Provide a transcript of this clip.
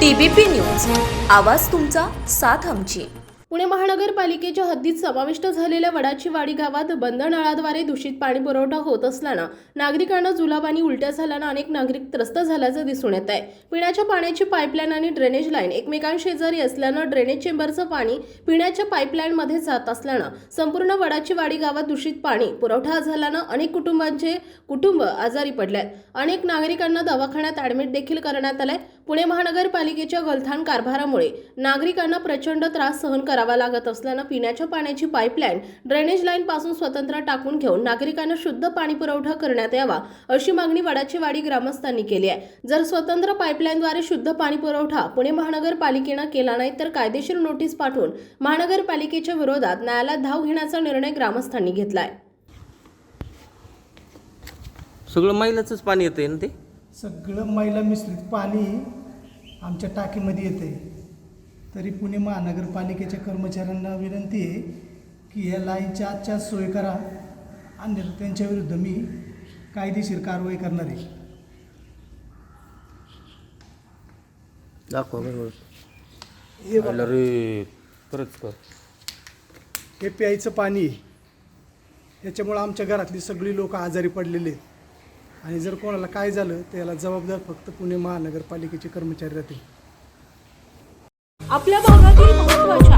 TBP news. आवाज तुमचा साथ आमची. पुणे महानगरपालिकेच्या हद्दीत समाविष्ट झालेल्या वडाची वाडी गावात बंद नळाद्वारे दूषित पाणी पुरवठा होत असल्यानं नागरिकांना जुलाब आणि उलट्या झाल्यानं अनेक नागरिक त्रस्त झाल्याचं दिसून येत आहे. पिण्याच्या पाण्याची पाईपलाईन आणि ड्रेनेज लाईन एकमेकांशेजारी असल्यानं ड्रेनेज चेंबरचं पाणी पिण्याच्या पाईपलाईनमध्ये जात असल्यानं संपूर्ण वडाची वाडी गावात दूषित पाणी पुरवठा झाल्यानं अनेक कुटुंबांचे कुटुंब आजारी पडले आहेत अनेक नागरिकांना दवाखान्यात ऍडमिट देखील करण्यात आलंय. पुणे महानगरपालिकेच्या गलथान कारभारामुळे नागरिकांना प्रचंड त्रास सहन करावा लागत असल्यानं पिण्याच्या पाण्याची पाईपलाईन ड्रेनेज लाईन पासून स्वतंत्र टाकून घेऊन नागरिकांना शुद्ध पाणी पुरवठा करण्यात यावा अशी मागणी वडाची वाडी ग्रामस्थांनी केली आहे. जर स्वतंत्र पाईपलाईनद्वारे शुद्ध पाणी पुरवठा पुणे महानगरपालिकेनं केला नाही तर कायदेशीर नोटीस पाठवून महानगरपालिकेच्या विरोधात न्यायालयात धाव घेण्याचा निर्णय ग्रामस्थांनी घेतलाय. सगळं मैलाचंच पाणी येतंय ना ते? सगळं मैला मिश्रित पाणी आमच्या टाकीमध्ये येते तरी पुणे महानगरपालिकेच्या कर्मचाऱ्यांना विनंती आहे की या लाईनच्या आजच्या सोय करा. अन्यथा त्यांच्या विरुद्ध मी कायदेशीर कारवाई करणार आहे. दाखवा हे बघा, रे परत कर. हे प्यायचं पाणी आहे. याच्यामुळं आमच्या घरातली सगळी लोक आजारी पडलेले आहेत. आणि जर कोणाला काय झालं तर याला जबाबदार फक्त पुणे महानगरपालिकेचे कर्मचारी राहतील. आपल्या भागातील महत्त्वाच्या